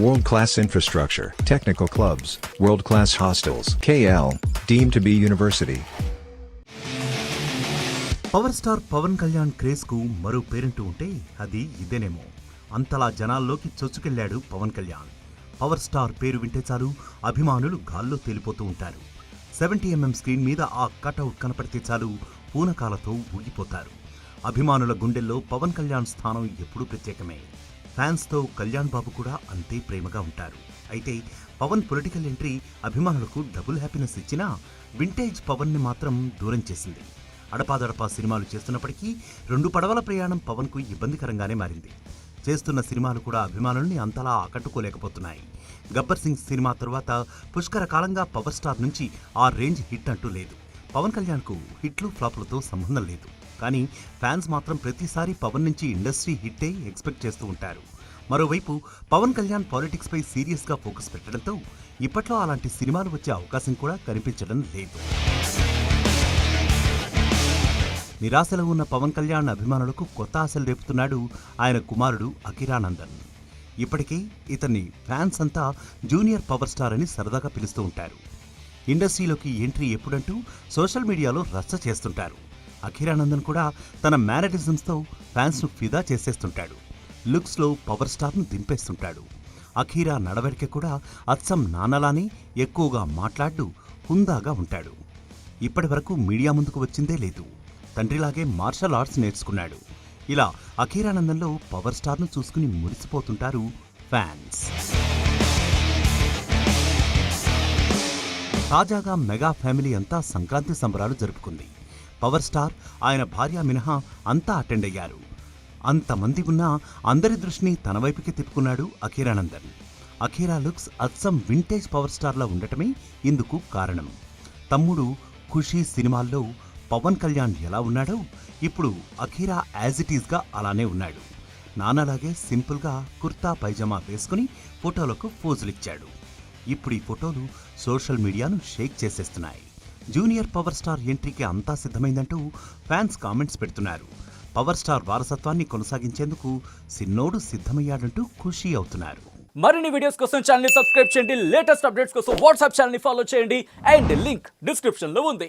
World class infrastructure, technical clubs, world class hostels. KL, deemed to be university. Power star Pawan Kalyan క్రేజ్కు మరో parent ఉంటే అది ఇదేనేమో అంతలా జనాల్లోకి చొచ్చుకెళ్ళాడు పవన్ కళ్యాణ్ పవర్ స్టార్ పేరు వింటే చాలు అభిమానులు గాల్లో తేలిపోతూ ఉంటారు సెవెంటీ ఎంఎం స్క్రీన్ మీద ఆ కటౌట్ కనపడితే చాలు పూనకాలతో ఊగిపోతారు అభిమానుల గుండెల్లో పవన్ కళ్యాణ్ స్థానం ఎప్పుడూ ప్రత్యేకమే ఫ్యాన్స్తో కళ్యాణ్ బాబు కూడా అంతే ప్రేమగా ఉంటారు. అయితే పవన్ పొలిటికల్ ఎంట్రీ అభిమానులకు డబుల్ హ్యాపీనెస్ ఇచ్చినా వింటేజ్ పవన్ని మాత్రం దూరం చేసింది. అడపాదడపా సినిమాలు చేస్తున్నప్పటికీ రెండు పడవల ప్రయాణం పవన్కు ఇబ్బందికరంగానే మారింది. చేస్తున్న సినిమాలు కూడా అభిమానుల్ని అంతలా ఆకట్టుకోలేకపోతున్నాయి. గబ్బర్ సింగ్ సినిమా తరువాత పుష్కర కాలంగా పవర్ స్టార్ నుంచి ఆ రేంజ్ హిట్ అంటూ లేదు. పవన్ కళ్యాణ్కు హిట్లు ఫ్లాప్లతో సంబంధం లేదు. కానీ ఫ్యాన్స్ మాత్రం ప్రతిసారి పవన్ నుంచి ఇండస్ట్రీ హిట్టే ఎక్స్పెక్ట్ చేస్తూ ఉంటారు. మరోవైపు పవన్ కళ్యాణ్ పాలిటిక్స్ పై సీరియస్గా ఫోకస్ పెట్టడంతో ఇప్పట్లో అలాంటి సినిమాలు వచ్చే అవకాశం కూడా కనిపించడం లేదు. నిరాశలో ఉన్న పవన్ కళ్యాణ్ అభిమానులకు కొత్త ఆశలు రేపుతున్నాడు ఆయన కుమారుడు అకిరానందన్ ఇప్పటికే ఇతన్ని ఫ్యాన్స్ అంతా జూనియర్ పవర్ స్టార్ అని సరదాగా పిలుస్తూ ఉంటారు. ఇండస్ట్రీలోకి ఎంట్రీ ఎప్పుడంటూ సోషల్ మీడియాలో రచ్చ చేస్తుంటారు. అఖిరానందన్ కూడా తన మేనరిజమ్స్తో ఫ్యాన్స్ను ఫిదా చేసేస్తుంటాడు. లుక్స్లో పవర్ స్టార్ను దింపేస్తుంటాడు. అఖీరా నడవడిక కూడా అచ్చం నాన్నలానే ఎక్కువగా మాట్లాడు హుందాగా ఉంటాడు. ఇప్పటి వరకు మీడియా ముందుకు వచ్చిందే లేదు. తండ్రిలాగే మార్షల్ ఆర్ట్స్ నేర్చుకున్నాడు. ఇలా అఖీరానందంలో పవర్ స్టార్ను చూసుకుని మురిసిపోతుంటారు ఫ్యాన్స్. తాజాగా మెగా ఫ్యామిలీ అంతా సంక్రాంతి సంబరాలు జరుపుకుంది. పవర్ స్టార్ ఆయన భార్య మినహా అంతా అటెండ్ అయ్యారు. అంతమంది ఉన్నా అందరి దృష్టిని తన వైపుకి తిప్పుకున్నాడు అఖీరానందన్. అఖీరా లుక్స్ అచ్చం వింటేజ్ పవర్ స్టార్లా ఉండటమే ఇందుకు కారణం. తమ్ముడు ఖుషీ సినిమాల్లో పవన్ కళ్యాణ్ ఎలా ఉన్నాడో ఇప్పుడు అఖీరా యాజ్ ఇట్ ఈజ్గా అలానే ఉన్నాడు. నాన్నలాగే సింపుల్గా కుర్తా పైజమా వేసుకుని ఫోటోలకు పోజులిచ్చాడు. ఇప్పుడు ఈ ఫోటోలు సోషల్ మీడియాను షేక్ చేసేస్తున్నాయి. జూనియర్ పవర్ స్టార్ ఎంట్రీకి అంతా సిద్ధమైందంటూ ఫ్యాన్స్ కామెంట్స్ పెడుతున్నారు. పవర్ స్టార్ వారసత్వాన్ని కొనసాగించేందుకు సిన్నోడు సిద్ధమయ్యాడంటూ ఖుషీ అవుతున్నారు. మరిన్ని వీడియోస్ కోసం ఛానల్ సబ్స్క్రైబ్ చేయండి. లేటెస్ట్ అప్డేట్స్ కోసం వాట్సాప్ ఛానల్ని ఫాలో చేయండి. అండ్ లింక్ డిస్క్రిప్షన్లో ఉంది.